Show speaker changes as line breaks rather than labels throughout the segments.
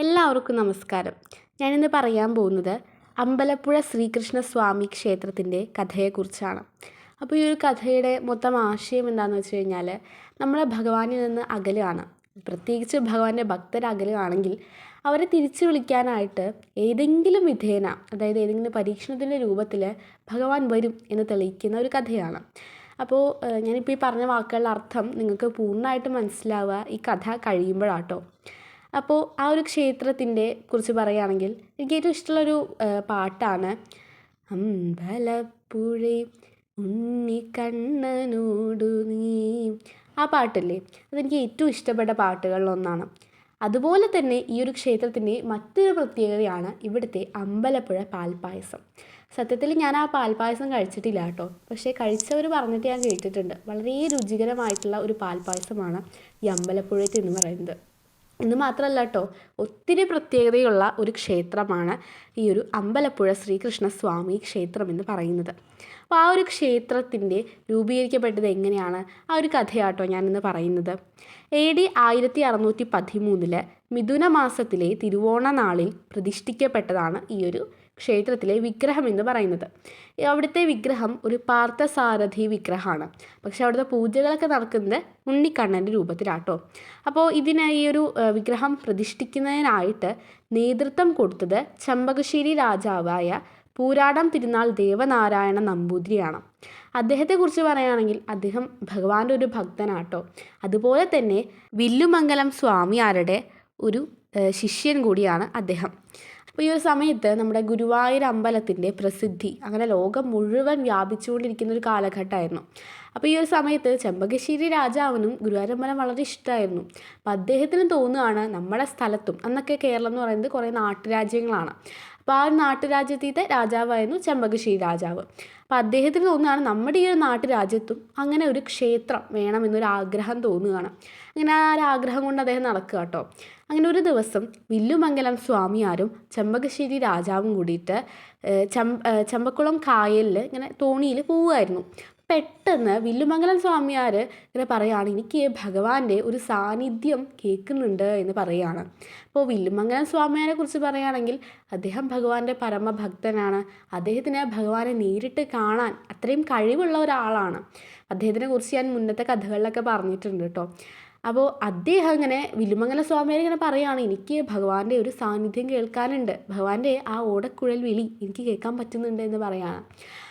എല്ലാവർക്കും നമസ്കാരം. ഞാനിന്ന് പറയാൻ പോകുന്നത് അമ്പലപ്പുഴ ശ്രീകൃഷ്ണ സ്വാമി ക്ഷേത്രത്തിന്റെ കഥയെക്കുറിച്ചാണ്. അപ്പോൾ ഈ ഒരു കഥയുടെ മൊത്തം ആശയം എന്താണെന്ന് വെച്ച് കഴിഞ്ഞാൽ നമ്മൾ ഭഗവാനിൽ നിന്ന് അകലുകയാണ് പ്രത്യേകിച്ച് ഭഗവാന്റെ ഭക്തർ അകലുകയാണെങ്കിൽ അവരെ തിരിച്ചു വിളിക്കാനായിട്ട് ഏതെങ്കിലും വിധേന അതായത് ഏതെങ്കിലും പരീക്ഷണത്തിന്റെ രൂപത്തിൽ ഭഗവാൻ വരും എന്ന് തെളിയിക്കുന്ന ഒരു കഥയാണ്. അപ്പോൾ ഞാനിപ്പോൾ ഈ പറഞ്ഞ വാക്കുകളുടെ അർത്ഥം നിങ്ങൾക്ക് പൂർണമായിട്ട് മനസ്സിലാവുക ഈ കഥ കഴിയുമ്പോഴാട്ടോ. അപ്പോൾ ആ ഒരു ക്ഷേത്രത്തിന്റെ കുറിച്ച് പറയുകയാണെങ്കിൽ എനിക്ക് ഏറ്റവും ഇഷ്ടമുള്ളൊരു പാട്ടാണ്. അമ്പലപ്പുഴ ഉണ്ണിക്കണ്ണനോടു നീ. ആ പാട്ടില്ലേ? അതെനിക്ക് ഏറ്റവും ഇഷ്ടപ്പെട്ട പാട്ടുകളിലൊന്നാണ്. അതുപോലെ തന്നെ ഈ ഒരു ക്ഷേത്രത്തിന്റെ മറ്റൊരു പ്രത്യേകതയാണ് ഇവിടുത്തെ അമ്പലപ്പുഴ പാൽപ്പായസം. സത്യത്തിൽ ഞാൻ ആ പാൽപ്പായസം കഴിച്ചിട്ടില്ല കേട്ടോ. പക്ഷേ കഴിച്ചവർ പറഞ്ഞിട്ട് ഞാൻ കേട്ടിട്ടുണ്ട്. വളരെ രുചികരമായിട്ടുള്ള ഒരു പാൽപ്പായസമാണ് ഈ അമ്പലപ്പുഴത്ത് എന്ന് പറയുന്നത്. എന്ന് മാത്രമല്ല കേട്ടോ ഒത്തിരി പ്രത്യേകതയുള്ള ഒരു ക്ഷേത്രമാണ് ഈ ഒരു അമ്പലപ്പുഴ ശ്രീകൃഷ്ണസ്വാമി ക്ഷേത്രം എന്ന് പറയുന്നത്. അപ്പോൾ ആ ഒരു ക്ഷേത്രത്തിന്റെ രൂപീകരിക്കപ്പെട്ടത് എങ്ങനെയാണ്? ആ ഒരു കഥയാട്ടോ ഞാനിന്ന് പറയുന്നത്. എ ഡി ആയിരത്തി അറുന്നൂറ്റി പതിമൂന്നിൽ മിഥുന മാസത്തിലെ തിരുവോണ നാളിൽ പ്രതിഷ്ഠിക്കപ്പെട്ടതാണ് ഈ ഒരു ക്ഷേത്രത്തിലെ വിഗ്രഹം എന്ന് പറയുന്നത്. അവിടുത്തെ വിഗ്രഹം ഒരു പാർത്ഥസാരഥി വിഗ്രഹമാണ്. പക്ഷെ അവിടുത്തെ പൂജകളൊക്കെ നടക്കുന്നത് ഉണ്ണിക്കണ്ണന്റെ രൂപത്തിലാട്ടോ. അപ്പോൾ ഇതിനെ ഈ ഒരു വിഗ്രഹം പ്രതിഷ്ഠിക്കുന്നതിനായിട്ട് നേതൃത്വം കൊടുത്തത് ചെമ്പകശ്ശേരി രാജാവായ പൂരാടം തിരുനാൾ ദേവനാരായണ നമ്പൂതിരിയാണ്. അദ്ദേഹത്തെക്കുറിച്ച് പറയുകയാണെങ്കിൽ അദ്ദേഹം ഭഗവാന്റെ ഒരു ഭക്തനാട്ടോ. അതുപോലെ തന്നെ വില്ലുമംഗലം സ്വാമിയാരുടെ ഒരു ശിഷ്യൻ കൂടിയാണ് അദ്ദേഹം. അപ്പോൾ ഈ ഒരു സമയത്ത് നമ്മുടെ ഗുരുവായൂർ അമ്പലത്തിന്റെ പ്രസിദ്ധി അങ്ങനെ ലോകം മുഴുവൻ വ്യാപിച്ചുകൊണ്ടിരിക്കുന്ന ഒരു കാലഘട്ടമായിരുന്നു. അപ്പോൾ ഈ ഒരു സമയത്ത് ചെമ്പകശ്ശേരി രാജാവിനും ഗുരുവായൂരമ്പലം വളരെ ഇഷ്ടമായിരുന്നു. അപ്പോൾ അദ്ദേഹത്തിന് തോന്നുകയാണ് നമ്മുടെ സ്ഥലത്തും അന്നൊക്കെ കേരളം എന്ന് പറയുന്നത് കുറേ നാട്ടുരാജ്യങ്ങളാണ്. അപ്പോൾ ആ ഒരു നാട്ടുരാജ്യത്തിന്റെ രാജാവായിരുന്നു ചെമ്പകശ്ശേരി രാജാവ്. അപ്പോൾ അദ്ദേഹത്തിന് തോന്നുകയാണ് നമ്മുടെ ഈ ഒരു നാട്ടുരാജ്യത്തും അങ്ങനെ ഒരു ക്ഷേത്രം വേണമെന്നൊരു ആഗ്രഹം തോന്നുകയാണ്. അങ്ങനെ ആ ഒരു ആഗ്രഹം കൊണ്ട് അദ്ദേഹം നടക്കുക കേട്ടോ. അങ്ങനെ ഒരു ദിവസം വില്ലുമംഗലം സ്വാമിയാരും ചെമ്പകശ്ശേരി രാജാവും കൂടിയിട്ട് ചമ്പക്കുളം കായലിൽ ഇങ്ങനെ തോണിയിൽ പോവുമായിരുന്നു പെട്ടെന്ന് വില്ലുമംഗലം സ്വാമിയാർ ഇങ്ങനെ പറയുകയാണ് എനിക്ക് ഭഗവാന്റെ ഒരു സാന്നിധ്യം കേൾക്കുന്നുണ്ട് എന്ന് പറയുകയാണ് അപ്പോൾ വില്ലുമംഗലം സ്വാമിയാരെ കുറിച്ച് പറയുകയാണെങ്കിൽ അദ്ദേഹം ഭഗവാന്റെ പരമഭക്തനാണ്. അദ്ദേഹത്തിന് ഭഗവാനെ നേരിട്ട് കാണാൻ അത്രയും കഴിവുള്ള ഒരാളാണ്. അദ്ദേഹത്തിനെ കുറിച്ച് ഞാൻ മുന്നത്തെ കഥകളിലൊക്കെ പറഞ്ഞിട്ടുണ്ട് കേട്ടോ. അപ്പോൾ അദ്ദേഹം ഇങ്ങനെ വില്ലുമംഗല സ്വാമിയാർ ഇങ്ങനെ പറയുകയാണ് എനിക്ക് ഭഗവാന്റെ ഒരു സാന്നിധ്യം കേൾക്കാനുണ്ട്. ഭഗവാന്റെ ആ ഓടക്കുഴൽ വിളി എനിക്ക് കേൾക്കാൻ പറ്റുന്നുണ്ട് എന്ന് പറയുകയാണ്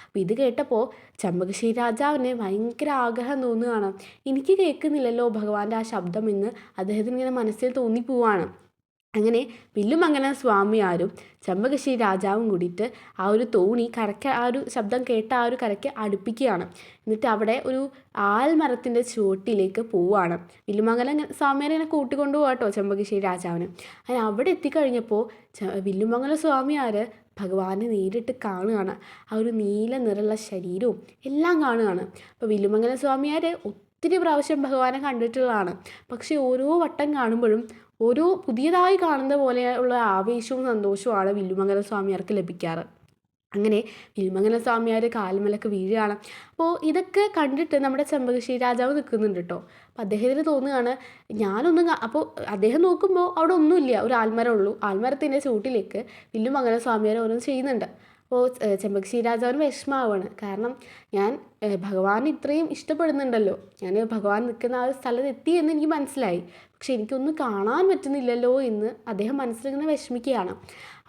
അപ്പോൾ ഇത് കേട്ടപ്പോൾ ചമ്പകശ്ശേരി രാജാവിന് ഭയങ്കര ആഗ്രഹം തോന്നുകയാണ്. എനിക്ക് കേൾക്കുന്നില്ലല്ലോ ഭഗവാന്റെ ആ ശബ്ദം എന്ന്. അദ്ദേഹത്തിന് ഇങ്ങനെ മനസ്സിൽ തോന്നിപ്പോവാണ്. അങ്ങനെ വില്ലുമംഗലം സ്വാമിയാരും ചെമ്പകശ്ശേരി രാജാവും കൂടിയിട്ട് ആ ഒരു തോണി കരയ്ക്ക് ആ ഒരു ശബ്ദം കേട്ട ആ ഒരു കരയ്ക്ക് അടുപ്പിക്കുകയാണ്. എന്നിട്ട് അവിടെ ഒരു ആൽമരത്തിന്റെ ചുവട്ടിലേക്ക് പോവുകയാണ്. വില്ലുമംഗലം സ്വാമിയാരെ ഇങ്ങനെ കൂട്ടിക്കൊണ്ടു പോകട്ടോ ചെമ്പകശ്ശേരി രാജാവിന്. അങ്ങനെ അവിടെ എത്തിക്കഴിഞ്ഞപ്പോൾ വില്ലുമംഗലം സ്വാമിയാർ ഭഗവാനെ നേരിട്ട് കാണുകയാണ്. ആ ഒരു നീല നിറമുള്ള ശരീരവും എല്ലാം കാണുകയാണ്. അപ്പോൾ വില്ലുമംഗലം സ്വാമിയാർ ഒത്തിരി പ്രാവശ്യം ഭഗവാനെ കണ്ടിട്ടുള്ളതാണ്. പക്ഷേ ഓരോ വട്ടം കാണുമ്പോഴും ഓരോ പുതിയതായി കാണുന്ന പോലെയുള്ള ആവേശവും സന്തോഷവുമാണ് വില്ലുമംഗല സ്വാമിയാർക്ക് ലഭിക്കാറ്. അങ്ങനെ വില്ലുമംഗല സ്വാമിയാർ കാൽമലൊക്കെ വീഴുകയാണ്. അപ്പോൾ ഇതൊക്കെ കണ്ടിട്ട് നമ്മുടെ ചെമ്പകശ്ശേരി രാജാവ് നിൽക്കുന്നുണ്ട് കേട്ടോ അപ്പോൾ അദ്ദേഹത്തിന് തോന്നുകയാണ് ഞാനൊന്നും അപ്പോൾ അദ്ദേഹം നോക്കുമ്പോൾ അവിടെ ഒന്നുമില്ല ഒരു ആൽമരം ഉള്ളൂ ആൽമരത്തിന്റെ ചൂട്ടിലേക്ക് വില്ലുമംഗല സ്വാമിയാർ ഓരോന്ന് ചെയ്യുന്നുണ്ട്. അപ്പോൾ ചെമ്പകശ്ശേരി രാജാവിന് വിഷമാവാണ് കാരണം ഞാൻ ഭഗവാൻ ഇത്രയും ഇഷ്ടപ്പെടുന്നുണ്ടല്ലോ. ഞാൻ ഭഗവാൻ നിൽക്കുന്ന ആ ഒരു സ്ഥലത്ത് എത്തി എന്ന് എനിക്ക് മനസ്സിലായി. പക്ഷെ എനിക്കൊന്നും കാണാൻ പറ്റുന്നില്ലല്ലോ എന്ന് അദ്ദേഹം മനസ്സിലിങ്ങനെ വിഷമിക്കുകയാണ്.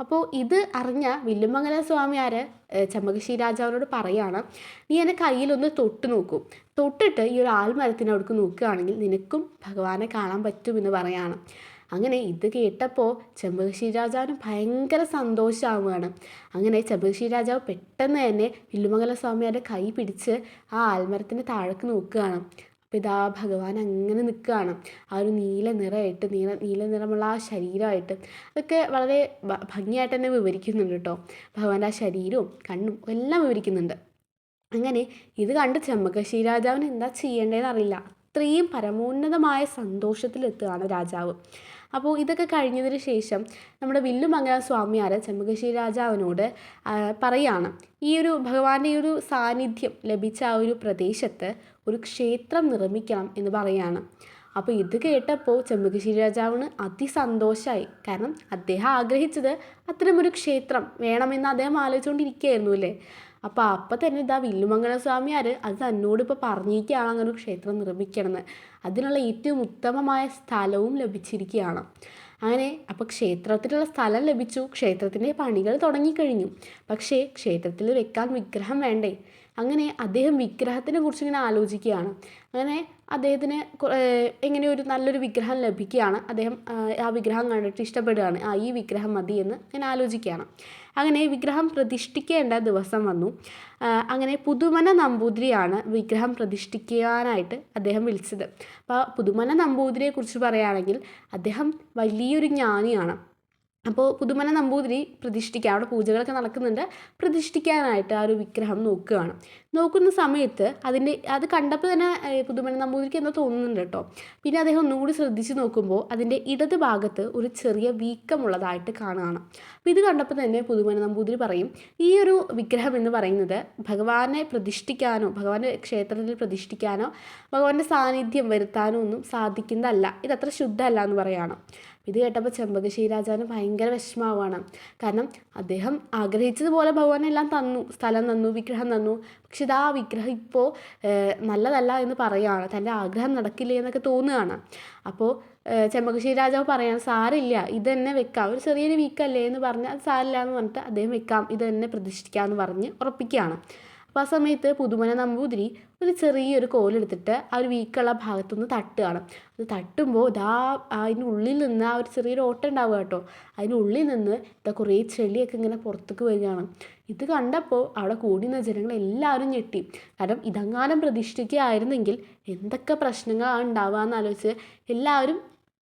അപ്പോൾ ഇത് അറിഞ്ഞ വില്ലുമംഗല സ്വാമിയാർ ചെമ്പകശ്ശേരി രാജാവിനോട് പറയാണ് നീ എന്റെ കയ്യിലൊന്ന് തൊട്ട് നോക്കൂ. തൊട്ടിട്ട് ഈ ഒരു ആൽമരത്തിനവിടേക്ക് നോക്കുകയാണെങ്കിൽ നിനക്കും ഭഗവാനെ കാണാൻ പറ്റുമെന്ന് പറയാണ്. അങ്ങനെ ഇത് കേട്ടപ്പോൾ ചെമ്പകശ്ശി രാജാവിന് ഭയങ്കര സന്തോഷമാവുകയാണ് അങ്ങനെ ചെമ്പകശ്ശി രാജാവ് പെട്ടെന്ന് തന്നെ വില്ലുമംഗല സ്വാമിയുടെ കൈ പിടിച്ച് ആ ആൽമരത്തിന്റെ താഴേക്ക് നോക്കുകയാണ്. അപ്പോൾ ഇതാ ഭഗവാൻ അങ്ങനെ നിൽക്കുകയാണ്. ആ ഒരു നീല നിറമായിട്ട് നീല നീല നിറമുള്ള ആ ശരീരമായിട്ട്. അതൊക്കെ വളരെ ഭംഗിയായിട്ട് തന്നെ വിവരിക്കുന്നുണ്ട് കേട്ടോ. ഭഗവാന്റെ ആ ശരീരവും കണ്ണും എല്ലാം വിവരിക്കുന്നുണ്ട്. അങ്ങനെ ഇത് കണ്ട് ചെമ്പകശ്ശി രാജാവിന് എന്താ ചെയ്യേണ്ടതെന്ന് അറിയില്ല. അത്രയും പരമോന്നതമായ സന്തോഷത്തിലെത്തുകയാണ് രാജാവ്. അപ്പോൾ ഇതൊക്കെ കഴിഞ്ഞതിന് ശേഷം നമ്മുടെ വില്ലുമംഗല സ്വാമിയാർ ചെമ്പകശ്ശേരി രാജാവിനോട് പറയാണ് ഈ ഒരു ഭഗവാന്റെ ഒരു സാന്നിധ്യം ലഭിച്ച ആ ഒരു പ്രദേശത്ത് ഒരു ക്ഷേത്രം നിർമ്മിക്കണം എന്ന് പറയാണ്. അപ്പോൾ ഇത് കേട്ടപ്പോൾ ചെമ്പകശ്ശേരി രാജാവിന് അതിസന്തോഷമായി കാരണം അദ്ദേഹം ആഗ്രഹിച്ചത് അത്തരമൊരു ക്ഷേത്രം വേണമെന്ന് അദ്ദേഹം ആലോചിച്ചുകൊണ്ടിരിക്കുകയായിരുന്നു അല്ലേ? അപ്പോൾ അപ്പം തന്നെ ഇതാ വില്ലുമംഗല സ്വാമിയാർ അത് തന്നോട് ഇപ്പോൾ പറഞ്ഞിരിക്കുകയാണ് അങ്ങനെ ഒരു ക്ഷേത്രം നിർമ്മിക്കണമെന്ന് അതിനുള്ള ഏറ്റവും ഉത്തമമായ സ്ഥലവും ലഭിച്ചിരിക്കുകയാണ് അങ്ങനെ അപ്പോൾ ക്ഷേത്രത്തിലുള്ള സ്ഥലം ലഭിച്ചു. ക്ഷേത്രത്തിന്റെ പണികൾ തുടങ്ങിക്കഴിഞ്ഞു പക്ഷേ ക്ഷേത്രത്തിൽ വെക്കാൻ വിഗ്രഹം വേണ്ടേ? അങ്ങനെ അദ്ദേഹം വിഗ്രഹത്തിനെ കുറിച്ച് ഇങ്ങനെ ആലോചിക്കുകയാണ്. അങ്ങനെ അദ്ദേഹത്തിന് കൊ- എങ്ങനെ ഒരു നല്ലൊരു വിഗ്രഹം ലഭിക്കുകയാണ്. അദ്ദേഹം ആ വിഗ്രഹം കണ്ടിട്ട് ഇഷ്ടപ്പെടുകയാണ്. ആ ഈ വിഗ്രഹം മതി എന്ന് ഞാൻ ആലോചിക്കുകയാണ്. അങ്ങനെ വിഗ്രഹം പ്രതിഷ്ഠിക്കേണ്ട ദിവസം വന്നു. അങ്ങനെ പുതുമന നമ്പൂതിരിയാണ് വിഗ്രഹം പ്രതിഷ്ഠിക്കാനായിട്ട് അദ്ദേഹം വിളിച്ചത്. അപ്പോൾ പുതുമന നമ്പൂതിരിയെക്കുറിച്ച് പറയുകയാണെങ്കിൽ അദ്ദേഹം വലിയൊരു ജ്ഞാനിയാണ്. അപ്പോൾ പുതുമന നമ്പൂതിരി പ്രതിഷ്ഠിക്കാൻ അവിടെ പൂജകളൊക്കെ നടക്കുന്നുണ്ട്. പ്രതിഷ്ഠിക്കാനായിട്ട് ആ ഒരു വിഗ്രഹം നോക്കുകയാണ്. നോക്കുന്ന സമയത്ത് അതിന്റെ അത് കണ്ടപ്പോൾ തന്നെ പുതുമന നമ്പൂതിരിക്ക് എന്താ തോന്നുന്നുണ്ട് കേട്ടോ. പിന്നെ അദ്ദേഹം ഒന്നുകൂടി ശ്രദ്ധിച്ച് നോക്കുമ്പോൾ അതിന്റെ ഇടത് ഭാഗത്ത് ഒരു ചെറിയ വീക്കമുള്ളതായിട്ട് കാണുകയാണ്. അപ്പോൾ ഇത് കണ്ടപ്പോൾ തന്നെ പുതുമന നമ്പൂതിരി പറയും ഈ ഒരു വിഗ്രഹം എന്ന് പറയുന്നത് ഭഗവാനെ പ്രതിഷ്ഠിക്കാനോ ഭഗവാന്റെ ക്ഷേത്രത്തിൽ പ്രതിഷ്ഠിക്കാനോ ഭഗവാന്റെ സാന്നിധ്യം വരുത്താനോ ഒന്നും സാധിക്കുന്നതല്ല. ഇതത്ര ശുദ്ധമല്ല എന്ന് പറയുകയാണ് ഇത് കേട്ടപ്പോൾ ചെമ്പകശ്ശേരി രാജാവിന് ഭയങ്കര വിഷമാവാണ് കാരണം അദ്ദേഹം ആഗ്രഹിച്ചതുപോലെ ഭഗവാൻ എല്ലാം തന്നു സ്ഥലം തന്നു വിഗ്രഹം തന്നു. പക്ഷെ ഇതാ വിഗ്രഹം ഇപ്പോൾ നല്ലതല്ല എന്ന് പറയുകയാണ്. തന്റെ ആഗ്രഹം നടക്കില്ല എന്നൊക്കെ തോന്നുകയാണ്. അപ്പോൾ ചെമ്പകശ്ശേരി രാജാവ് പറയാണ് സാരില്ല ഇത് തന്നെ വെക്കാം. ഒരു ചെറിയൊരു വീക്കല്ലേ എന്ന് പറഞ്ഞ് അത് സാരില്ല എന്ന് പറഞ്ഞിട്ട് അദ്ദേഹം വെക്കാം. ഇത് തന്നെ പ്രതിഷ്ഠിക്കാം എന്ന് പറഞ്ഞ് ഉറപ്പിക്കുകയാണ്. അപ്പോൾ ആ സമയത്ത് പുതുമന നമ്പൂതിരി ഒരു ചെറിയൊരു കോലെടുത്തിട്ട് ആ ഒരു വീക്കുള്ള ഭാഗത്തുനിന്ന് തട്ടുകയാണ്. അത് തട്ടുമ്പോൾ ഇതാ അതിന്റെ ഉള്ളിൽ നിന്ന് ആ ഒരു ചെറിയൊരു ഓട്ടം ഉണ്ടാവുക കേട്ടോ. അതിന്റെ ഉള്ളിൽ നിന്ന് ഇതാ കുറേ ചെളിയൊക്കെ ഇങ്ങനെ പുറത്തേക്ക് വരികയാണ്. ഇത് കണ്ടപ്പോൾ അവിടെ കൂടി നിന്ന ജനങ്ങൾ എല്ലാവരും ഞെട്ടി. കാരണം ഇതങ്ങാനും പ്രതിഷ്ഠിക്കുകയായിരുന്നെങ്കിൽ എന്തൊക്കെ പ്രശ്നങ്ങളാണ് ഉണ്ടാവുക എന്നാലോചിച്ച് എല്ലാവരും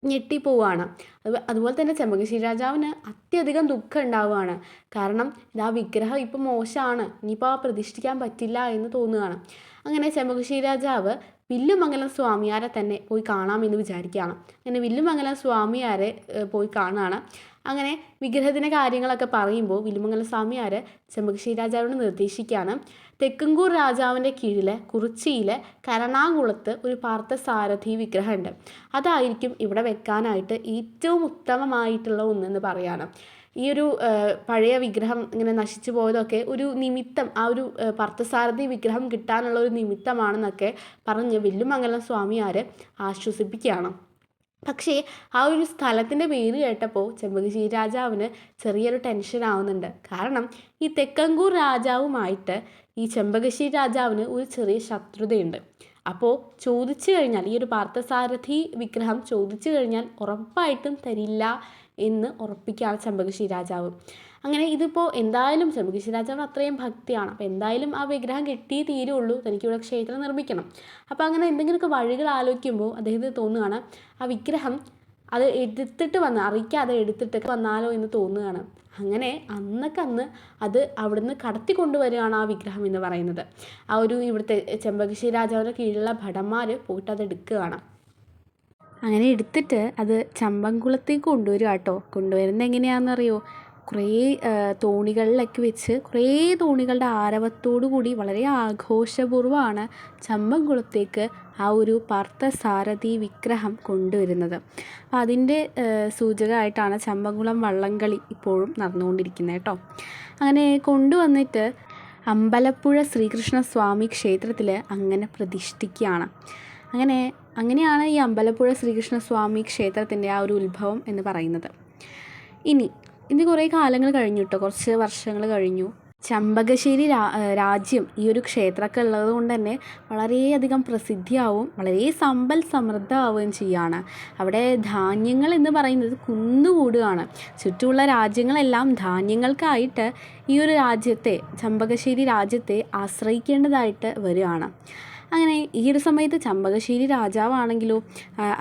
ഞെട്ടിപ്പോവാണ്. അത് അതുപോലെ തന്നെ ചെമ്പകശ്ശേരി രാജാവിന് അത്യധികം ദുഃഖം ഉണ്ടാവുകയാണ്. കാരണം ഇതാ വിഗ്രഹം ഇപ്പം മോശമാണ്. ഇനിയിപ്പോൾ പ്രതിഷ്ഠിക്കാൻ പറ്റില്ല എന്ന് തോന്നുകയാണ്. അങ്ങനെ ചെമ്പകശ്ശേരി രാജാവ് വില്ലുമംഗലം സ്വാമിയാരെ തന്നെ പോയി കാണാമെന്ന് വിചാരിക്കുകയാണ്. അങ്ങനെ വില്ലുമംഗലം സ്വാമിയാരെ പോയി കാണുകയാണ്. അങ്ങനെ വിഗ്രഹത്തിന്റെ കാര്യങ്ങളൊക്കെ പറയുമ്പോൾ വില്ലുമംഗലം സ്വാമിയാർ ചെമ്പകശ്ശേരി രാജാവിനോട് നിർദ്ദേശിക്കുകയാണ്. തെക്കുംകൂർ രാജാവിന്റെ കീഴിലെ കുറിച്ചിയിലെ കരണാകുളത്ത് ഒരു പാർത്ഥസാരഥി വിഗ്രഹമുണ്ട്. അതായിരിക്കും ഇവിടെ വെക്കാനായിട്ട് ഏറ്റവും ഉത്തമമായിട്ടുള്ള ഒന്നെന്ന് പറയാണ്. ഈ ഒരു പഴയ വിഗ്രഹം ഇങ്ങനെ നശിച്ചു പോയതൊക്കെ ഒരു നിമിത്തം ആ ഒരു പാർത്ഥസാരഥി വിഗ്രഹം കിട്ടാനുള്ള ഒരു നിമിത്തമാണെന്നൊക്കെ പറഞ്ഞ് വില്ലുമംഗലം സ്വാമിയാർ ആശ്വസിപ്പിക്കുകയാണ്. പക്ഷേ ആ ഒരു സ്ഥലത്തിന്റെ പേര് കേട്ടപ്പോൾ ചെമ്പകശ്ശേരി രാജാവിന് ചെറിയൊരു ടെൻഷൻ ആവുന്നുണ്ട്. കാരണം ഈ തെക്കങ്കൂർ രാജാവുമായിട്ട് ഈ ചെമ്പകശ്ശേരി രാജാവിന് ഒരു ചെറിയ ശത്രുതയുണ്ട്. അപ്പോൾ ചോദിച്ചു കഴിഞ്ഞാൽ ഈ ഒരു പാർത്ഥസാരഥി വിഗ്രഹം ചോദിച്ചു കഴിഞ്ഞാൽ ഉറപ്പായിട്ടും തരില്ല എന്ന് ഉറപ്പിക്കുകയാണ് ചെമ്പകശ്ശേരി രാജാവ്. അങ്ങനെ ഇതിപ്പോൾ എന്തായാലും ചെമ്പകശ്ശേരി രാജാവിന് അത്രയും ഭക്തിയാണ്. അപ്പോൾ എന്തായാലും ആ വിഗ്രഹം കിട്ടിയേ തീരുള്ളൂ. തനിക്കിവിടെ ക്ഷേത്രം നിർമ്മിക്കണം. അപ്പോൾ അങ്ങനെ എന്തെങ്കിലുമൊക്കെ വഴികൾ ആലോചിക്കുമ്പോൾ അദ്ദേഹത്തിന് തോന്നുകയാണ് ആ വിഗ്രഹം അത് എടുത്തിട്ട് വന്ന് അറിയിക്കാതെ എടുത്തിട്ട് വന്നാലോ എന്ന് തോന്നുകയാണ്. അങ്ങനെ അന്നൊക്കെ അന്ന് അത് അവിടുന്ന് കടത്തി കൊണ്ടുവരികയാണ് ആ വിഗ്രഹം എന്ന് പറയുന്നത്. ആ ഒരു ഇവിടുത്തെ ചെമ്പകശ്ശേരി രാജാവിന്റെ കീഴിലുള്ള ഭടന്മാർ പോയിട്ട് അത് എടുക്കുകയാണ്. അങ്ങനെ എടുത്തിട്ട് അത് ചമ്പംകുളത്തേക്ക് കൊണ്ടുവരിക കേട്ടോ. കൊണ്ടുവരുന്നത് എങ്ങനെയാണെന്നറിയോ? കുറേ തോണികളിലൊക്കെ വെച്ച് കുറേ തോണികളുടെ ആരവത്തോടു കൂടി വളരെ ആഘോഷപൂർവമാണ് ചമ്പംകുളത്തേക്ക് ആ ഒരു പാർത്ഥസാരഥി വിഗ്രഹം കൊണ്ടുവരുന്നത്. അപ്പം അതിന്റെ സൂചകമായിട്ടാണ് ചമ്പംകുളം വള്ളംകളി ഇപ്പോഴും നടന്നുകൊണ്ടിരിക്കുന്നത് കേട്ടോ. അങ്ങനെ കൊണ്ടുവന്നിട്ട് അമ്പലപ്പുഴ ശ്രീകൃഷ്ണ സ്വാമി ക്ഷേത്രത്തിൽ അങ്ങനെ പ്രതിഷ്ഠിക്കുകയാണ്. അങ്ങനെ അങ്ങനെയാണ് ഈ അമ്പലപ്പുഴ ശ്രീകൃഷ്ണ സ്വാമി ക്ഷേത്രത്തിന്റെ ആ ഒരു ഉത്ഭവം എന്ന് പറയുന്നത്. ഇനി ഇനി കുറേ കാലങ്ങൾ കഴിഞ്ഞു കേട്ടോ കുറച്ച് വർഷങ്ങൾ കഴിഞ്ഞു. ചമ്പകശ്ശേരി രാജ്യം ഈ ഒരു ക്ഷേത്രമൊക്കെ ഉള്ളത് കൊണ്ട് തന്നെ വളരെയധികം പ്രസിദ്ധിയാവും വളരെ സമ്പൽ സമൃദ്ധമാവുകയും ചെയ്യുകയാണ് അവിടെ ധാന്യങ്ങൾ എന്ന് പറയുന്നത് കുന്നുകൂടുകയാണ് ചുറ്റുമുള്ള രാജ്യങ്ങളെല്ലാം ധാന്യങ്ങൾക്കായിട്ട് ഈ ഒരു രാജ്യത്തെ ചമ്പകശ്ശേരി രാജ്യത്തെ ആശ്രയിക്കേണ്ടതായിട്ട് വരികയാണ്. അങ്ങനെ ഈ ഒരു സമയത്ത് ചമ്പകശ്ശേരി രാജാവാണെങ്കിലോ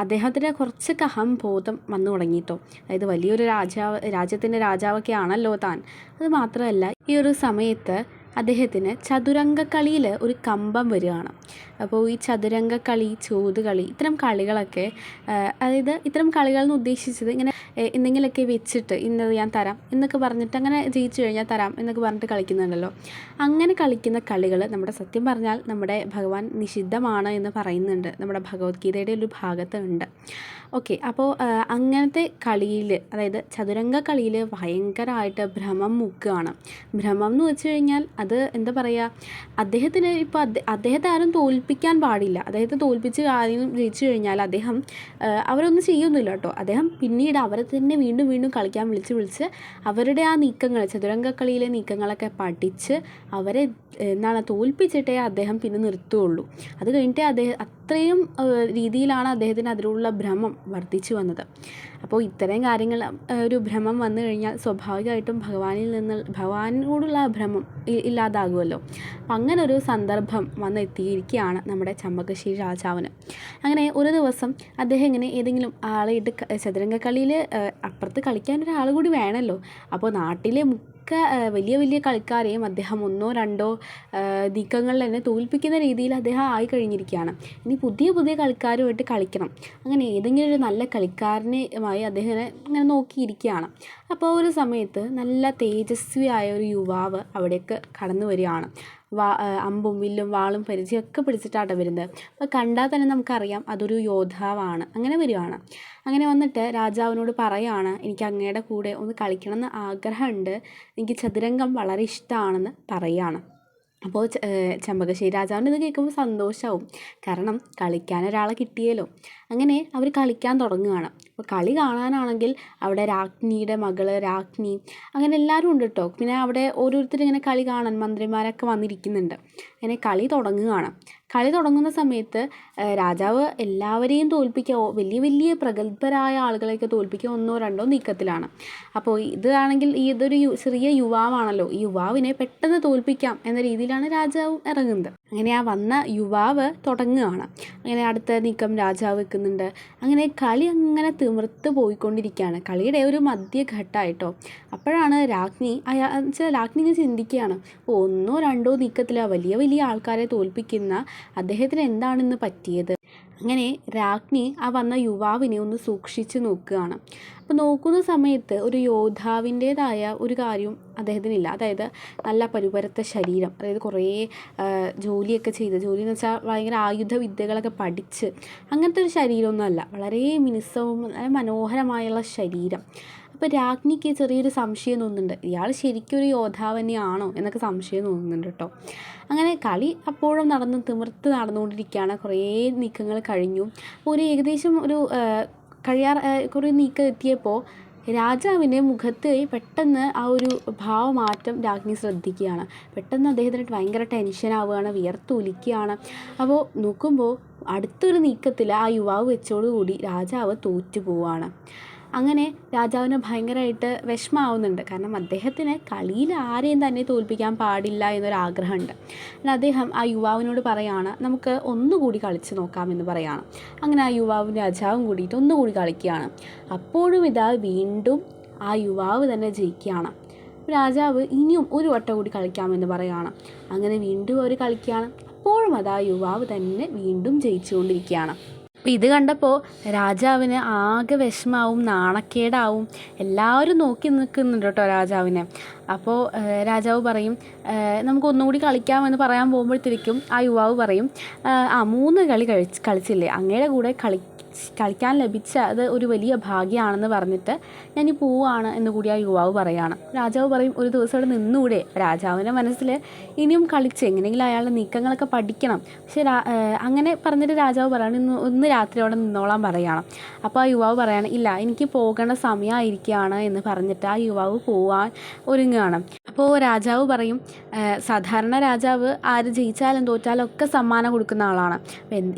അദ്ദേഹത്തിന് കുറച്ചൊക്കെ അഹംബോധം വന്നു തുടങ്ങിയിട്ടോ. അതായത് വലിയൊരു രാജാവ് രാജ്യത്തിന്റെ രാജാവൊക്കെ ആണല്ലോ താൻ. അത് മാത്രമല്ല ഈ ഒരു സമയത്ത് അദ്ദേഹത്തിന് ചതുരംഗക്കളിയിൽ ഒരു കമ്പം വരികയാണ്. അപ്പോൾ ഈ ചതുരംഗക്കളി ചൂതുകളി ഇത്തരം കളികളൊക്കെ അതായത് ഇത്തരം കളികൾ എന്ന് ഉദ്ദേശിച്ചത് ഇങ്ങനെ എന്തെങ്കിലുമൊക്കെ വെച്ചിട്ട് ഇന്നത് ഞാൻ തരാം എന്നൊക്കെ പറഞ്ഞിട്ട് അങ്ങനെ ജയിച്ചു കഴിഞ്ഞാൽ തരാം എന്നൊക്കെ പറഞ്ഞിട്ട് കളിക്കുന്നുണ്ടല്ലോ. അങ്ങനെ കളിക്കുന്ന കളികൾ നമ്മുടെ സത്യം പറഞ്ഞാൽ നമ്മുടെ ഭഗവാൻ നിഷിദ്ധമാണ് എന്ന് പറയുന്നുണ്ട്. നമ്മുടെ ഭഗവത്ഗീതയുടെ ഒരു ഭാഗത്ത് ഉണ്ട് ഓക്കെ അപ്പോൾ അങ്ങനത്തെ കളിയിൽ അതായത് ചതുരംഗ കളിയിൽ ഭയങ്കരമായിട്ട് ഭ്രമം മുക്കുകയാണ് ഭ്രമം എന്ന് വെച്ച് കഴിഞ്ഞാൽ അത് എന്താ പറയുക അദ്ദേഹത്തിന് ഇപ്പോൾ അദ്ദേഹ അദ്ദേഹത്തെ ആരും തോൽപ്പിക്കാൻ പാടില്ല. അദ്ദേഹത്തെ തോൽപ്പിച്ച് കാര്യം ജയിച്ചു കഴിഞ്ഞാൽ അദ്ദേഹം അവരൊന്നും ചെയ്യൊന്നുമില്ല കേട്ടോ. അദ്ദേഹം പിന്നീട് അവരെ തന്നെ വീണ്ടും വീണ്ടും കളിക്കാൻ വിളിച്ച് വിളിച്ച് അവരുടെ ആ നീക്കങ്ങൾ ചതുരംഗ കളിയിലെ നീക്കങ്ങളൊക്കെ പഠിച്ച് അവരെ എന്താണ് തോൽപ്പിച്ചിട്ടേ അദ്ദേഹം പിന്നെ നിർത്തുകയുള്ളൂ അത് കഴിഞ്ഞിട്ടേ അദ്ദേഹം അത്രയും രീതിയിലാണ് അദ്ദേഹത്തിന് അതിലുള്ള ഭ്രമം. വർദ്ധിച്ചു വന്നത്. അപ്പോൾ ഇത്തരം കാര്യങ്ങൾ ഒരു ഭ്രമം വന്നു കഴിഞ്ഞാൽ സ്വാഭാവികമായിട്ടും ഭഗവാനിൽ നിന്ന് ഭഗവാനോടുള്ള ഭ്രമം ഇല്ലാതാകുമല്ലോ. അപ്പം അങ്ങനെ ഒരു സന്ദർഭം വന്നെത്തിയിരിക്കുകയാണ് നമ്മുടെ ചമ്പകശ്ശേരി രാജാവിന്. അങ്ങനെ ഒരു ദിവസം അദ്ദേഹം ഇങ്ങനെ ഏതെങ്കിലും ആളെ ഇട്ട് ചതുരംഗ കളിയിൽ അപ്പുറത്ത് കളിക്കാൻ ഒരാൾ കൂടി വേണമല്ലോ. അപ്പോൾ നാട്ടിലെ മിക്ക വലിയ വലിയ കളിക്കാരെയും അദ്ദേഹം ഒന്നോ രണ്ടോ നീക്കങ്ങളിൽ തന്നെ തോൽപ്പിക്കുന്ന രീതിയിൽ അദ്ദേഹം ആയി കഴിഞ്ഞിരിക്കുകയാണ്. ഇനി പുതിയ പുതിയ കളിക്കാരുമായിട്ട് കളിക്കണം. അങ്ങനെ ഏതെങ്കിലും ഒരു നല്ല കളിക്കാരനുമായി അദ്ദേഹം ഇങ്ങനെ നോക്കിയിരിക്കുകയാണ്. അപ്പോൾ ഒരു സമയത്ത് നല്ല തേജസ്വിയായ ഒരു യുവാവ് അവിടേക്ക് കടന്നു വരികയാണ്. വാ അമ്പും വില്ലും വാളും പരിചയമൊക്കെ പിടിച്ചിട്ടാണ് വരുന്നത്. അപ്പോൾ കണ്ടാൽ തന്നെ നമുക്കറിയാം അതൊരു യോദ്ധാവാണ്. അങ്ങനെ വരികയാണ്. അങ്ങനെ വന്നിട്ട് രാജാവിനോട് പറയുകയാണ് എനിക്ക് അങ്ങയുടെ കൂടെ ഒന്ന് കളിക്കണം എന്ന് ആഗ്രഹമുണ്ട്. എനിക്ക് ചതുരംഗം വളരെ ഇഷ്ടമാണെന്ന് പറയുകയാണ് അപ്പോൾ ചെമ്പകശ്ശേരി രാജാവിന് ഇത് കേൾക്കുമ്പോൾ സന്തോഷമാവും. കാരണം കളിക്കാൻ ഒരാളെ കിട്ടിയല്ലോ. അങ്ങനെ അവർ കളിക്കാൻ തുടങ്ങുകയാണ്. അപ്പോൾ കളി കാണാനാണെങ്കിൽ അവിടെ രാജ്ഞിയുടെ മകൾ രാജ്ഞി അങ്ങനെ എല്ലാവരും ഉണ്ട് കേട്ടോ പിന്നെ അവിടെ ഓരോരുത്തർ ഇങ്ങനെ കളി കാണാൻ മന്ത്രിമാരൊക്കെ വന്നിരിക്കുന്നുണ്ട്. അങ്ങനെ കളി തുടങ്ങുകയാണ്. കളി തുടങ്ങുന്ന സമയത്ത് രാജാവ് എല്ലാവരെയും തോൽപ്പിക്കുക വലിയ വലിയ പ്രഗത്ഭരായ ആളുകളെയൊക്കെ തോൽപ്പിക്കുക ഒന്നോ രണ്ടോ നീക്കത്തിലാണ്. അപ്പോൾ ഇതാണെങ്കിൽ ഈ ഇതൊരു ചെറിയ യുവാവാണല്ലോ. ഈ യുവാവിനെ പെട്ടെന്ന് തോൽപ്പിക്കാം എന്ന രീതിയിലാണ് രാജാവ് ഇറങ്ങുന്നത്. അങ്ങനെ ആ വന്ന യുവാവ് തുടങ്ങുകയാണ്. അങ്ങനെ അടുത്ത നീക്കം രാജാവ് വെക്കുന്നുണ്ട്. അങ്ങനെ കളി അങ്ങനെ തിമിർത്ത് പോയിക്കൊണ്ടിരിക്കുകയാണ്. കളിയുടെ ഒരു മധ്യഘട്ടമായിട്ടോ അപ്പോഴാണ് രാജ്ഞി അയാ രാജ്ഞി ഇങ്ങനെ ചിന്തിക്കുകയാണ്. ഒന്നോ രണ്ടോ നീക്കത്തിൽ വലിയ വലിയ ആൾക്കാരെ തോൽപ്പിക്കുന്ന അദ്ദേഹത്തിന് എന്താണിന്ന് പറ്റിയത്? അങ്ങനെ രാജ്ഞി ആ വന്ന യുവാവിനെ ഒന്ന് സൂക്ഷിച്ച് നോക്കുകയാണ്. അപ്പോൾ നോക്കുന്ന സമയത്ത് ഒരു യോദ്ധാവിന്റേതായ ഒരു കാര്യം അദ്ദേഹത്തിനില്ല. അതായത് നല്ല പരുപരത്ത ശരീരം. അതായത് കുറേ ജോലിയൊക്കെ ചെയ്ത്. ജോലി എന്ന് വെച്ചാൽ ഭയങ്കര ആയുധ വിദ്യകളൊക്കെ പഠിച്ച്. അങ്ങനത്തെ ഒരു ശരീരമൊന്നുമല്ല. വളരെ മിനുസവും മനോഹരമായുള്ള ശരീരം. അപ്പോൾ രാജ്ഞിക്ക് ചെറിയൊരു സംശയം തോന്നുന്നുണ്ട്. ഇയാൾ ശരിക്കും ഒരു യോദ്ധാവ് തന്നെയാണോ എന്നൊക്കെ സംശയം തോന്നുന്നുണ്ട് കേട്ടോ. അങ്ങനെ കളി അപ്പോഴും നടന്ന് തിമിർത്ത് നടന്നുകൊണ്ടിരിക്കുകയാണ്. കുറേ നീക്കങ്ങൾ കഴിഞ്ഞു. അപ്പോൾ ഒരു ഏകദേശം ഒരു കഴിയാർ കുറേ നീക്കം എത്തിയപ്പോൾ രാജാവിന്റെ മുഖത്ത് പെട്ടെന്ന് ആ ഒരു ഭാവമാറ്റം രാജ്ഞി ശ്രദ്ധിക്കുകയാണ്. പെട്ടെന്ന് അദ്ദേഹത്തിനായിട്ട് ഭയങ്കര ടെൻഷൻ ആവുകയാണ് വിയർത്തൊലിക്കുകയാണ്. അപ്പോൾ നോക്കുമ്പോൾ അടുത്തൊരു നീക്കത്തിൽ ആ യുവാവ് വെച്ചോടുകൂടി രാജാവ് തോറ്റു പോവുകയാണ് അങ്ങനെ രാജാവിന് ഭയങ്കരമായിട്ട് വിഷമാവുന്നുണ്ട്. കാരണം അദ്ദേഹത്തിന് കളിയിൽ ആരെയും തന്നെ തോൽപ്പിക്കാൻ പാടില്ല എന്നൊരാഗ്രഹമുണ്ട്. അങ്ങനെ അദ്ദേഹം ആ യുവാവിനോട് പറയുകയാണ് നമുക്ക് ഒന്നുകൂടി കളിച്ച് നോക്കാമെന്ന് പറയാണ്. അങ്ങനെ ആ യുവാവും രാജാവും കൂടിയിട്ട് ഒന്നുകൂടി കളിക്കുകയാണ്. അപ്പോഴും ഇതാ വീണ്ടും ആ യുവാവ് തന്നെ ജയിക്കുകയാണ്. രാജാവ് ഇനിയും ഒരു വട്ടം കൂടി കളിക്കാമെന്ന് പറയുകയാണ് അങ്ങനെ വീണ്ടും അവർ കളിക്കുകയാണ്. അപ്പോഴും ആ യുവാവ് തന്നെ വീണ്ടും ജയിച്ചുകൊണ്ടിരിക്കുകയാണ്. അപ്പോൾ ഇത് കണ്ടപ്പോൾ രാജാവിന് ആകെ വിഷമാവും നാണക്കേടാവും. എല്ലാവരും നോക്കി നിൽക്കുന്നുണ്ട് കേട്ടോ രാജാവിനെ. അപ്പോൾ രാജാവ് പറയും നമുക്കൊന്നുകൂടി കളിക്കാമെന്ന് പറയാൻ പോകുമ്പോഴത്തേക്കും ആ യുവാവ് പറയും ആ മൂന്ന് കളി കളിച്ചില്ലേ? അങ്ങയുടെ കൂടെ കളി കളിക്കാൻ ലഭിച്ച അത് ഒരു വലിയ ഭാഗ്യമാണെന്ന് പറഞ്ഞിട്ട് ഞാൻ പോവാണ് എന്ന് കൂടി ആ യുവാവ് പറയാണ്. രാജാവ് പറയും ഒരു ദിവസം അവിടെ നിന്നുകൂടെ രാജാവിന്റെ മനസ്സിൽ ഇനിയും കളിച്ച് എങ്ങനെയെങ്കിലും അയാളുടെ നീക്കങ്ങളൊക്കെ പഠിക്കണം. പക്ഷേ അങ്ങനെ പറഞ്ഞിട്ട് രാജാവ് പറയാണ് ഇന്ന് ഒന്ന് രാത്രി അവിടെ നിന്നോളാൻ പറയുകയാണ് അപ്പോൾ ആ യുവാവ് പറയാണ് ഇല്ല എനിക്ക് പോകേണ്ട സമയമായിരിക്കുകയാണ് എന്ന് പറഞ്ഞിട്ട് ആ യുവാവ് പോവാൻ ഒരുങ്ങുകയാണ്. അപ്പോൾ രാജാവ് പറയും സാധാരണ രാജാവ് ആര് ജയിച്ചാലും തോറ്റാലും ഒക്കെ സമ്മാനം കൊടുക്കുന്ന ആളാണ്.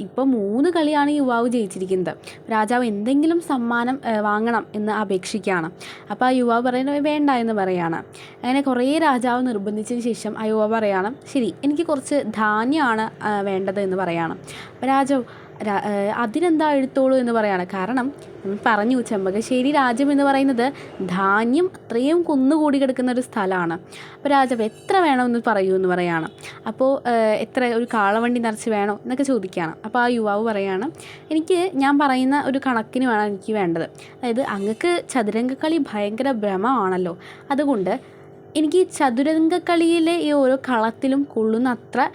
ഇപ്പോൾ മൂന്ന് കളിയാണ് യുവാവ് ജയിച്ചിരിക്കുന്നത്. രാജാവ് എന്തെങ്കിലും സമ്മാനം വാങ്ങണം എന്ന് അപേക്ഷിക്കുകയാണ്. അപ്പോൾ ആ യുവാവ് പറയുന്നത് വേണ്ട എന്ന് പറയാണ്. അങ്ങനെ കുറേ രാജാവ് നിർബന്ധിച്ചതിന് ശേഷം ആ യുവാവ് പറയാണ് ശരി എനിക്ക് കുറച്ച് ധാന്യമാണ് വേണ്ടത് എന്ന് പറയാണ്. അപ്പോൾ രാജാവ് അതിനെന്താ എഴുത്തോളൂ എന്ന് പറയാണ്. കാരണം നമ്മൾ പറഞ്ഞു ചെമ്പകശ്ശേരി രാജ്യം എന്ന് പറയുന്നത് ധാന്യം അത്രയും കുന്നുകൂടി കിടക്കുന്ന ഒരു സ്ഥലമാണ്. അപ്പോൾ രാജാവ് എത്ര വേണമെന്ന് പറയൂ എന്ന് പറയാണ്. അപ്പോൾ എത്ര ഒരു കാളവണ്ടി നിറച്ച് വേണോ എന്നൊക്കെ ചോദിക്കുകയാണ്. അപ്പോൾ ആ യുവാവ് പറയാണ് എനിക്ക് ഞാൻ പറയുന്ന ഒരു കണക്കിന് വേണം എനിക്ക് വേണ്ടത്. അതായത് അങ്ങക്ക് ചതുരംഗക്കളി ഭയങ്കര ഭ്രമമാണല്ലോ. അതുകൊണ്ട് എനിക്ക് ചതുരംഗക്കളിയിലെ ഈ ഓരോ കളത്തിലും കൊള്ളുന്ന അത്ര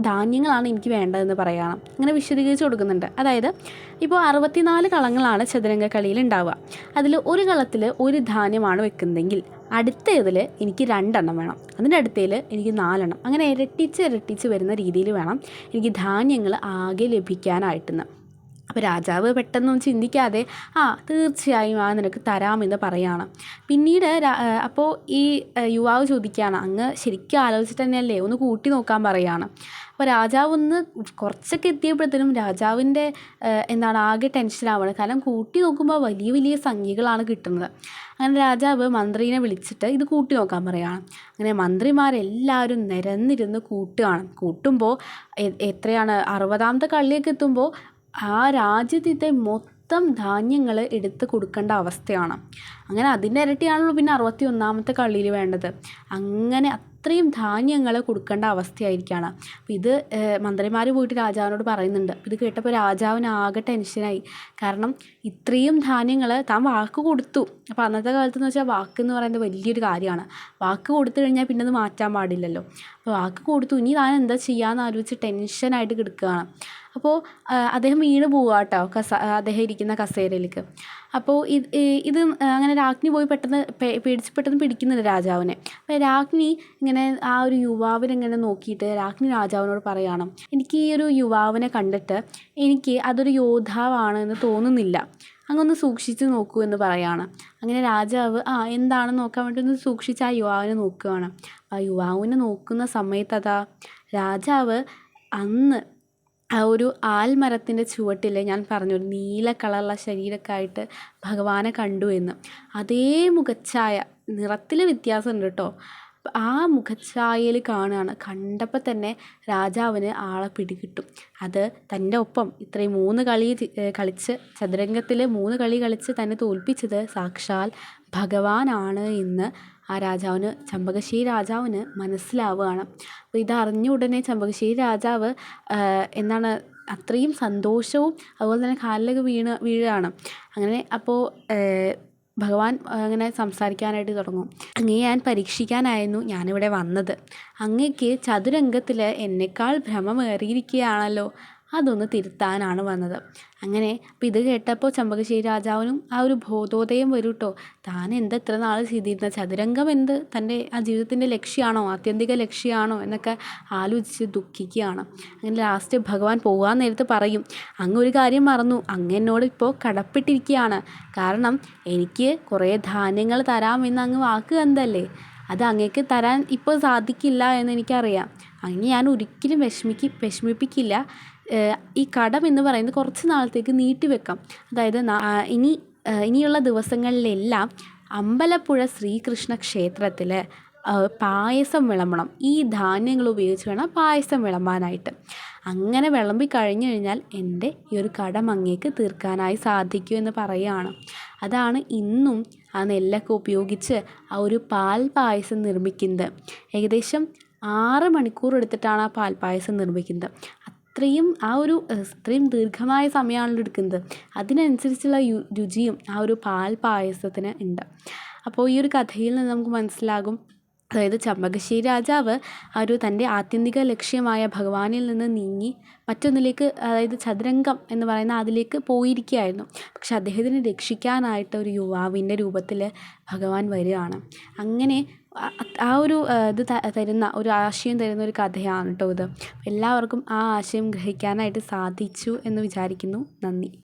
ധാന്യങ്ങളാണ് എനിക്ക് വേണ്ടതെന്ന് പറയണം അങ്ങനെ വിശദീകരിച്ച് കൊടുക്കുന്നുണ്ട്. അതായത് ഇപ്പോൾ അറുപത്തിനാല് കളങ്ങളാണ് ചതുരംഗക്കളിയിൽ ഉണ്ടാവുക. അതിൽ ഒരു കളത്തിൽ ഒരു ധാന്യമാണ് വെക്കുന്നതെങ്കിൽ അടുത്ത ഇതിൽ എനിക്ക് രണ്ടെണ്ണം വേണം. അതിന്റെ അടുത്തതിൽ എനിക്ക് നാലെണ്ണം. അങ്ങനെ ഇരട്ടിച്ച് ഇരട്ടിച്ച് വരുന്ന രീതിയിൽ വേണം എനിക്ക് ധാന്യങ്ങൾ ആകെ ലഭിക്കാനായിട്ടെന്ന് അപ്പോൾ രാജാവ് പെട്ടെന്നൊന്നും ചിന്തിക്കാതെ ആ തീർച്ചയായും ആ നിനക്ക് തരാമെന്ന് പറയാണ്. പിന്നീട് അപ്പോൾ ഈ യുവാവ് ചോദിക്കുകയാണ് അങ്ങ് ശരിക്കും ആലോചിച്ചിട്ട് തന്നെയല്ലേ? ഒന്ന് കൂട്ടി നോക്കാൻ പറയാണ്. അപ്പോൾ രാജാവ് ഒന്ന് കുറച്ചൊക്കെ എത്തിയപ്പോഴത്തേനും രാജാവിന്റെ എന്താണ് ആകെ ടെൻഷനാവുകയാണ് കാരണം കൂട്ടി നോക്കുമ്പോൾ വലിയ വലിയ സംഖ്യകളാണ് കിട്ടുന്നത്. അങ്ങനെ രാജാവ് മന്ത്രിനെ വിളിച്ചിട്ട് ഇത് കൂട്ടി നോക്കാൻ പറയുകയാണ് അങ്ങനെ മന്ത്രിമാരെല്ലാവരും നിരന്നിരുന്ന് കൂട്ടുകയാണ്. കൂട്ടുമ്പോൾ എത്രയാണ് അറുപതാമത്തെ കള്ളിയൊക്കെ എത്തുമ്പോൾ ആ രാജ്യത്തെ മൊത്തം ധാന്യങ്ങൾ എടുത്ത് കൊടുക്കേണ്ട അവസ്ഥയാണ്. അങ്ങനെ അതിന്റെ ഇരട്ടിയാണല്ലോ പിന്നെ അറുപത്തി ഒന്നാമത്തെ കള്ളിയിൽ വേണ്ടത്. അങ്ങനെ അത്രയും ധാന്യങ്ങൾ കൊടുക്കേണ്ട അവസ്ഥയായിരിക്കുകയാണ് അപ്പം ഇത് മന്ത്രിമാർ പോയിട്ട് രാജാവിനോട് പറയുന്നുണ്ട്. ഇത് കേട്ടപ്പോൾ രാജാവിന് ആകെ ടെൻഷനായി. കാരണം ഇത്രയും ധാന്യങ്ങൾ താൻ വാക്ക് കൊടുത്തു. അപ്പോൾ അന്നത്തെ കാലത്ത് എന്ന് വെച്ചാൽ വാക്ക് എന്ന് പറയുന്നത് വലിയൊരു കാര്യമാണ്. വാക്ക് കൊടുത്തു കഴിഞ്ഞാൽ പിന്നെ അത് മാറ്റാൻ പാടില്ലല്ലോ. വാക്ക് കൊടുത്തു. ഇനി താൻ എന്താ ചെയ്യാമെന്ന് ആലോചിച്ച് ടെൻഷനായിട്ട് കിടക്കുകയാണ്. അപ്പോൾ അദ്ദേഹം വീണ് പോവുക കേട്ടോ കസ അദ്ദേഹം ഇരിക്കുന്ന കസേരയിലേക്ക്. അപ്പോൾ ഇത് ഇത് അങ്ങനെ രാജ്ഞി പോയി പെട്ടെന്ന് പേടിച്ച് പെട്ടെന്ന് പിടിക്കുന്നുണ്ട് രാജാവിനെ. അപ്പോൾ രാജ്ഞി ഇങ്ങനെ ആ ഒരു യുവാവിനെ ഇങ്ങനെ നോക്കിയിട്ട് രാജ്ഞി രാജാവിനോട് പറയുകയാണ് എനിക്ക് ഈ ഒരു യുവാവിനെ കണ്ടിട്ട് എനിക്ക് അതൊരു യോദ്ധാവാണ് എന്ന് തോന്നുന്നില്ല. അങ്ങൊന്ന് സൂക്ഷിച്ച് നോക്കൂ എന്ന് പറയുകയാണ് അങ്ങനെ രാജാവ് ആ എന്താണ് നോക്കാൻ വേണ്ടി ഒന്ന് സൂക്ഷിച്ച് ആ യുവാവിനെ നോക്കുകയാണ്. ആ യുവാവിനെ നോക്കുന്ന സമയത്ത് അതാ രാജാവ് അന്ന് ആ ഒരു ആൽമരത്തിന്റെ ചുവട്ടിൽ ഞാൻ പറഞ്ഞു ഒരു നീല കളറുള്ള ശരീരമൊക്കെ ആയിട്ട് ഭഗവാനെ കണ്ടു എന്ന്. അതേ മുഖച്ഛായ നിറത്തിൽ വ്യത്യാസമുണ്ട് കേട്ടോ. ആ മുഖച്ഛായയിൽ കാണുകയാണ്. കണ്ടപ്പോൾ തന്നെ രാജാവിന് ആളെ പിടികിട്ടും. അത് തന്റെ ഒപ്പം ഇത്രയും മൂന്ന് കളി കളിച്ച് ചതുരംഗത്തിൽ മൂന്ന് കളി കളിച്ച് തന്നെ തോൽപ്പിച്ചത് സാക്ഷാൽ ഭഗവാനാണ് എന്ന് ആ രാജാവിന് ചമ്പകശ്ശേരി രാജാവിന് മനസ്സിലാവുകയാണ്. അപ്പോൾ ഇതറിഞ്ഞ ഉടനെ ചമ്പകശ്ശേരി രാജാവ് എന്താണ് അത്രയും സന്തോഷവും അതുപോലെ തന്നെ കാലിലൊക്കെ വീണ് വീഴുകയാണ് അങ്ങനെ അപ്പോൾ ഭഗവാൻ അങ്ങനെ സംസാരിക്കാനായിട്ട് തുടങ്ങും. അങ്ങേ ഞാൻ പരീക്ഷിക്കാനായിരുന്നു ഞാനിവിടെ വന്നത്. അങ്ങയ്ക്ക് ചതുരംഗത്തിൽ എന്നെക്കാൾ ഭ്രമമേറിയിരിക്കുകയാണല്ലോ. അതൊന്ന് തിരുത്താനാണ് വന്നത്. അങ്ങനെ അപ്പം ഇത് കേട്ടപ്പോൾ ചമ്പകശ്ശേരി രാജാവിനും ആ ഒരു ബോധോദയം വരും കേട്ടോ താൻ എന്ത് എത്ര നാൾ ചെയ്തിരുന്ന ചതുരംഗം എന്ത് തന്റെ ആ ജീവിതത്തിന്റെ ലക്ഷ്യമാണോ ആത്യന്തിക ലക്ഷ്യമാണോ എന്നൊക്കെ ആലോചിച്ച് ദുഃഖിക്കുകയാണ്. അങ്ങനെ ലാസ്റ്റ് ഭഗവാൻ പോകാൻ നേരത്ത് പറയും അങ്ങ് ഒരു കാര്യം മറന്നു അങ്ങ് എന്നോട് ഇപ്പോൾ കടപ്പെട്ടിരിക്കുകയാണ് കാരണം എനിക്ക് കുറേ ധാന്യങ്ങൾ തരാമെന്ന് അങ്ങ് വാക്ക് കണ്ടല്ലേ? അത് അങ്ങേക്ക് തരാൻ ഇപ്പോൾ സാധിക്കില്ല എന്ന് എനിക്കറിയാം. അങ്ങ് ഞാൻ ഒരിക്കലും വിഷമിക്ക് വിഷമിപ്പിക്കില്ല. ഈ കടം എന്ന് പറയുന്നത് കുറച്ച് നാളത്തേക്ക് നീട്ടിവെക്കാം അതായത് ഇനി ഇനിയുള്ള ദിവസങ്ങളിലെല്ലാം അമ്പലപ്പുഴ ശ്രീകൃഷ്ണ ക്ഷേത്രത്തിൽ പായസം വിളമ്പണം. ഈ ധാന്യങ്ങൾ ഉപയോഗിച്ച് വേണം പായസം വിളമ്പാനായിട്ട്. അങ്ങനെ വിളമ്പി കഴിഞ്ഞു കഴിഞ്ഞാൽ എന്റെ ഈ ഒരു കടം അങ്ങേക്ക് തീർക്കാനായി സാധിക്കൂ എന്ന് പറയുകയാണ്. അതാണ് ഇന്നും ആ നെല്ലൊക്കെ ഉപയോഗിച്ച് ആ ഒരു പാൽ പായസം നിർമ്മിക്കുന്നത്. ഏകദേശം ആറ് മണിക്കൂർ എടുത്തിട്ടാണ് ആ പാൽ പായസം നിർമ്മിക്കുന്നത്. അത്രയും ആ ഒരു ഏഹ്, ഇത്രയും ദീർഘമായ സമയമാണല്ലോ എടുക്കുന്നത്. അതിനനുസരിച്ചുള്ള രുചിയും ആ ഒരു പാൽ പായസത്തിന് ഉണ്ട്. അപ്പോൾ ഈ ഒരു കഥയിൽ നിന്ന് നമുക്ക് മനസ്സിലാകും. അതായത് ചമ്പകശ്ശേരി രാജാവ് ആ ഒരു തന്റെ ആത്യന്തിക ലക്ഷ്യമായ ഭഗവാനിൽ നിന്ന് നീങ്ങി മറ്റൊന്നിലേക്ക് അതായത് ചതുരംഗം എന്ന് പറയുന്ന അതിലേക്ക് പോയിരിക്കുകയായിരുന്നു. പക്ഷെ അദ്ദേഹത്തിനെ രക്ഷിക്കാനായിട്ട് ഒരു യുവാവിന്റെ രൂപത്തിൽ ഭഗവാൻ വരികയാണ്. അങ്ങനെ ആ- ഒരു ഇത് തരുന്ന ഒരു ആശയം തരുന്ന ഒരു കഥയാണ് കേട്ടോ ഇത്. എല്ലാവർക്കും ആ ആശയം ഗ്രഹിക്കാനായിട്ട് സാധിച്ചു എന്ന് വിചാരിക്കുന്നു. നന്ദി.